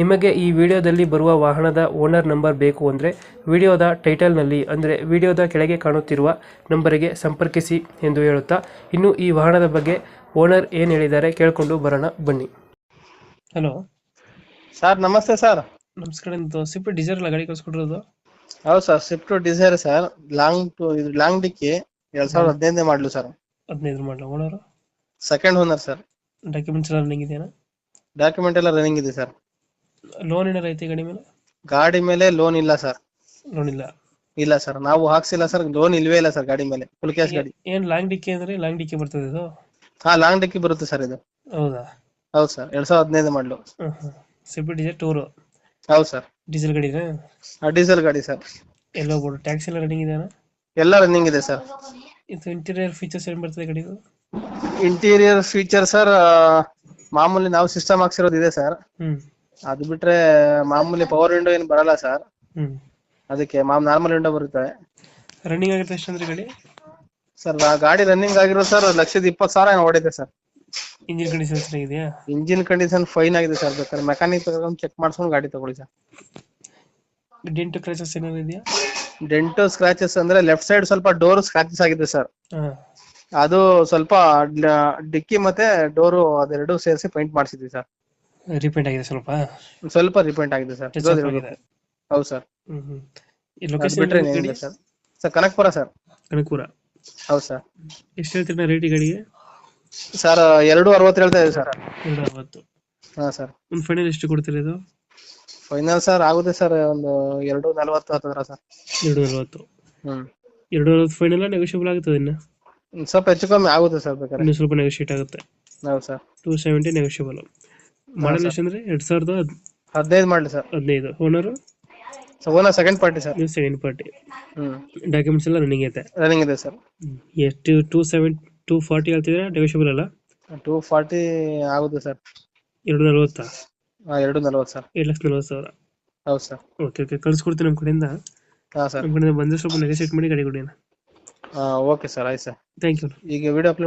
ನಿಮಗೆ ಈ ವಿಡಿಯೋದಲ್ಲಿ ಬರುವ ವಾಹನದ ಓನರ್ ನಂಬರ್ ಬೇಕು ಅಂದರೆ ವಿಡಿಯೋದ ಟೈಟಲ್ನಲ್ಲಿ ಅಂದರೆ ವಿಡಿಯೋದ ಕೆಳಗೆ ಕಾಣುತ್ತಿರುವ ನಂಬರಿಗೆ ಸಂಪರ್ಕಿಸಿ ಎಂದು ಹೇಳುತ್ತಾ ಇನ್ನು ಈ ವಾಹನದ ಬಗ್ಗೆ ಓನರ್ ಏನು ಹೇಳಿದ್ದಾರೆ ಕೇಳಿಕೊಂಡು ಬರೋಣ ಬನ್ನಿ. ಹಲೋ. ಸರ್ ನಮಸ್ತೆ ಸರ್. ನಮಸ್ಕಾರ ಇದು ಸ್ವಿಫ್ಟ್ ಡಿಸೈರ್ ಅಲ್ಲ ಗಾಡಿ ಕಳ್ಸ್ಕೊಟ್ಟಿರೋದು? ಹೌದು sir Swift Dzire sir long to ಇದು ಲಾಂಗ್ ಡಿಕ್ಕಿ ಎರಡ್ ಸಾವಿರದ ಹದಿನೈದನೇ ಮಾಡಲು ಸರ್. ಹದಿನೈದು model owner? Second owner sir. Documents ಎಲ್ಲ ರನ್ನಿಂಗ್ ಇದೆಯಾ? ಡಾಕ್ಯುಮೆಂಟ್ ಎಲ್ಲ ರನ್ನಿಂಗ್ ಇದೆ ಸರ್. ಲೋನ್ ಏನಾರ ಐತಿ ಗಾಡಿ ಮೇಲೆ? ಗಾಡಿ ಮೇಲೆ ಲೋನ್ ಇಲ್ಲ ಸರ್ ಲೋನ್ ಇಲ್ಲ. ಇಲ್ಲ ಸರ್ ನಾವು ಹಾಕ್ಸಿಲ್ಲ ಸರ್ ಲೋನ್ ಇಲ್ವೇ ಇಲ್ಲ ಸರ್ ಗಾಡಿ ಮೇಲೆ. ಫುಲ್ ಕ್ಯಾಶ್ ಗಾಡಿ. ಏನು ಲಾಂಗ್ ಡಿಕ್ಕಿ ಅಂದ್ರೆ ಲಾಂಗ್ ಡಿಕ್ಕಿ ಬರ್ತದೆ ಇದು? ಹಾ ಲಾಂಗ್ ಡಿಕ್ಕಿ ಬರುತ್ತೆ ಸರ್ ಇದು. ಹೌದಾ? ಹೌದು ಸರ್ ಎರಡ್ ಸಾವಿರದ ಹದಿನೈದು ಮಾಡಲು. ಡಿಜೆ ಟೂರು ಹೌದು ಸರ್ ಡೀಸೆಲ್ ಗಾಡಿನಾ ಡೀಸೆಲ್ ಗಾಡಿ ಸರ್ ಎಲ್ಲ ಹೋಗ್ಬೋದು? ಟ್ಯಾಕ್ಸಿ ಎಲ್ಲ ರನ್ನಿಂಗ್ ಇದೆಯಾ ಎಲ್ಲ ರನ್ನಿಂಗ್ ಇದೆ ಸರ್ ಇದು ಇಂಟೀರಿಯರ್ ಫೀಚರ್ಸ್ ಏನ್ ಬರ್ತದೆ ಗಾಡಿದು ಇಂಟೀರಿಯರ್ ಫೀಚರ್ ಸರ್ ಮಾಮೂಲಿ ನಾವು ಸಿಸ್ಟಮ್ ಹಾಕ್ಸಿರೋದು ಇದೆ ಸರ್ ಹ್ಞೂ ಅದು ಬಿಟ್ರೆ ಮಾಮೂಲಿ ಪವರ್ ವಿಂಡೋ ಏನು ಬರಲ್ಲ ಸರ್ ಹ್ಞೂ ಅದಕ್ಕೆ ಮಾಮ್ ನಾರ್ಮಲ್ ವಿಂಡೋ ಬರುತ್ತೆ. ರನ್ನಿಂಗ್ ಆಗಿರುತ್ತೆ ಎಷ್ಟು ಅಂದ್ರೆ ಗಾಡಿ? ಸರ್ ಗಾಡಿ ರನ್ನಿಂಗ್ ಆಗಿರೋ ಸರ್ ಲಕ್ಷದ ಇಪ್ಪತ್ತು ಸಾವಿರ ಏನೋ ಓಡಿದೆ ಸರ್ ಇಂಜಿನ್ ಕಂಡೀಷನ್ ಚೆನ್ನಾಗಿದೆಯಾ? ಇಂಜಿನ್ ಕಂಡೀಷನ್ ಫೈನ್ ಆಗಿದೆ ಸರ್ ಬೇಕಾದ್ರೆ ಮೆಕ್ಯಾನಿಕ್ ತಗೊಂಡು ಚೆಕ್ ಮಾಡ್ಸ್ಕೊಂಡು ಗಾಡಿ ತಗೊಳ್ಳಿ ಸರ್ ಡೆಂಟು ಕ್ರೈಸಸ್ ಏನಾದ್ರು ಇದೆಯಾ? ಡೆಂಟು ಸ್ಕ್ರಾಚಸ್ ಅಂದ್ರೆ ಲೆಫ್ಟ್ ಸೈಡ್ ಸ್ವಲ್ಪ ಡೋರ್ ಸ್ಕ್ರಾಚಸ್ ಆಗಿದೆ ಸರ್ ಹಾಂ. ಅದು ಸ್ವಲ್ಪ ಡಿಕ್ಕಿ ಮತ್ತೆ ಡೋರು ಅದೆರಡು ಸೇರಿಸಿ ಪೇಂಟ್ ಮಾಡಿಸಿದ್ವಿ ಸರ್ ರಿಪೇಂಟ್ ಆಗಿದೆ ಸ್ವಲ್ಪ? ಸ್ವಲ್ಪ ರಿಪೇಂಟ್ ಆಗಿದೆ ಸರ್ ಹೌದು ಸರ್ ಈ ಲೊಕೇಶನ್ ಬಿಟ್ರೆ sir sir Kanakapura sir Kanakapura ಹೌದು ಸರ್ ಎಷ್ಟು ಹೇಳ್ತೀರಾ ರೇಟ್ ಗಾಡಿಗೆ? ಸರ್ ಎರಡು ಅರವತ್ತು ಹೇಳ್ತಾ ಇದೆ ಸರ್ ಎರಡು ಅರವತ್ತು. ಹಾ ಸರ್ ಒಂದು ಫೈನಲ್ ಎಷ್ಟು ಕೊಡ್ತೀರಾ ಇದು? ಫೈನಲ್ ಸರ್ ಆಗುತ್ತೆ ಸರ್ ಒಂದು ಎರಡು ನಲವತ್ತು ಹತ್ತದ್ರ ಸರ್ ಎರಡು ನಲ್ವತ್ತು. ಹ್ಮ್. ಎರಡು ನಲ್ವತ್ತು ಫೈನಲ್ ನೆಗೋಷಿಯಬಲ್ ಆಗುತ್ತದೆ ಇನ್ನು? ಸ್ವಲ್ಪ ಹೆಚ್ಚು ಕಮ್ಮಿ ಆಗುತ್ತೆ ಸರ್ ಬೇಕಾದ್ರೆ. ಇನ್ನೂ ಸ್ವಲ್ಪ ನೆಗೋಷಿಯೇಟ್ ಆಗುತ್ತೆ. ಹೌದು sir two seventy negotiable model ಅಂದ್ರೆ ಎರಡು ಸಾವಿರದ ಹದಿನೈದು ಮಾಡಲಿ ಸರ್ ಹದಿನೈದು. Owner owner second party sir ನೀವು ಸೆಕೆಂಡ್ ಪಾರ್ಟಿ ಹ್ಮ್. ಡಾಕ್ಯುಮೆಂಟ್ಸ್ ಎಲ್ಲ ರನ್ನಿಂಗ್ ಐತೆ. ರನ್ನಿಂಗ್ ಇದೆ ಸರ್ ಎಷ್ಟು ಟೂ ಸೆವೆನ್ ಟೂ ಫಾರ್ಟಿ ಹೇಳ್ತಿದ್ರೆ ನೆಗೋಷಿಯಬಲ್ ಅಲ್ಲ? ಟೂ ಫಾರ್ಟಿ ಆಗುತ್ತೆ ಸರ್ ಎರಡು ನಲ್ವತ್ತಾ? ಎರಡು ನಲ್ವತ್ತು ಸರ್ ಎರಡು ಲಕ್ಷ ನಲ್ವತ್ತು ಸಾವಿರ. ಹೌದು ಸರ್ ಓಕೆ ಓಕೆ ಕಳ್ಸ್ಕೊಡ್ತೀನಿ ನಮ್ಮ ಕಡೆಯಿಂದ. ಹಾ ಸರ್ ನಮ್ಮ ಕಡೆಯಿಂದ ಬಂದರೆ ಸ್ವಲ್ಪ ನೆಗೋಷಿಯೇಟ್ ಮಾಡಿ ಗಾಡಿ ಕೊಡಿ ಓಕೆ ಸರ್ ಆಯ್ತು ಸರ್ ಥ್ಯಾಂಕ್ ಯು ಈಗ ವಿಡಿಯೋ ಅಪ್ಲೋಡ್